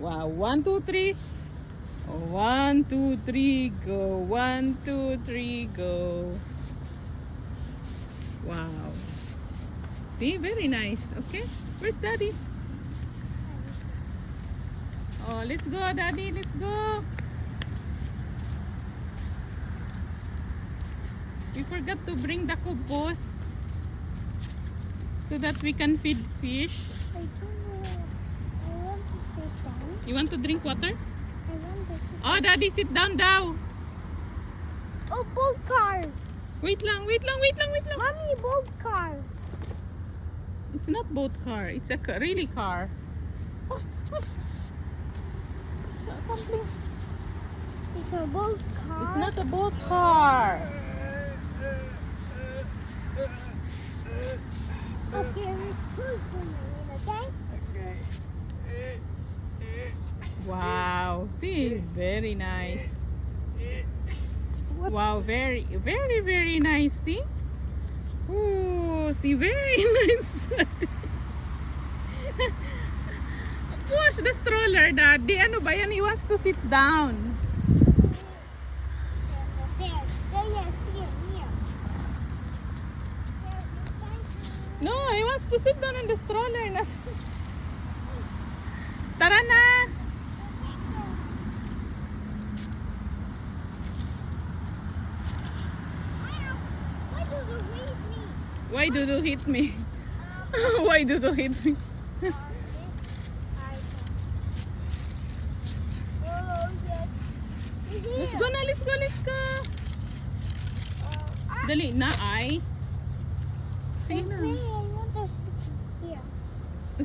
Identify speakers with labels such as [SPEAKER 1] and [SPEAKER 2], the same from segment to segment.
[SPEAKER 1] Wow. One, two, three. One, two, three, go. One, two, three, go. Wow. See, very nice. Okay. Where's daddy? Oh, let's go, daddy. Let's go. We forgot to bring the kubos so that we can feed fish.
[SPEAKER 2] I don't know.
[SPEAKER 1] You want to drink water?
[SPEAKER 2] I want to sit
[SPEAKER 1] Oh, daddy, sit down daw.
[SPEAKER 2] Oh, boat car.
[SPEAKER 1] Wait lang, wait lang, wait lang, wait lang.
[SPEAKER 2] Mommy, boat car.
[SPEAKER 1] It's not boat car. It's a ca- really car.
[SPEAKER 2] It's a boat car.
[SPEAKER 1] It's not a boat car.
[SPEAKER 2] Okay, who's going to okay?
[SPEAKER 1] Wow. See, very nice. Wow, very, very, very nice. See? Ooh, see, very nice. Push the stroller, Daddy. Ano ba yan? He wants to sit down. No, he wants to sit down in the stroller. Tara na.
[SPEAKER 2] Why do you
[SPEAKER 1] hit me? Why do you hit me? Let's go na, let's go, let's go.
[SPEAKER 2] Ah,
[SPEAKER 1] Dali na ay. Sige na.
[SPEAKER 2] I want to sit here.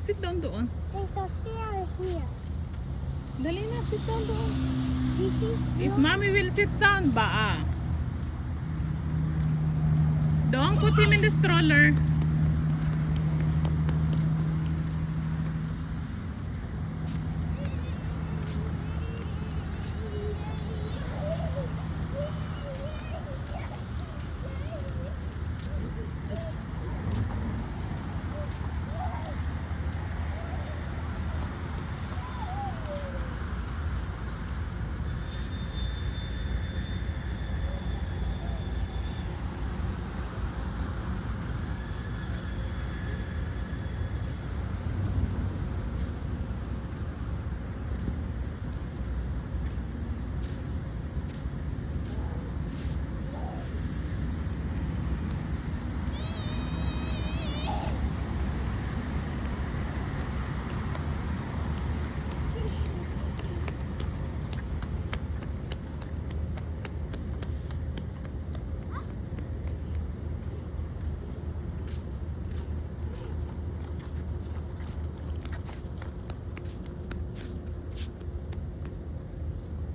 [SPEAKER 1] Sit down doon.
[SPEAKER 2] There's a stair here.
[SPEAKER 1] Dali na, sit down doon. If mommy will sit down, baa. Don't put him in the stroller.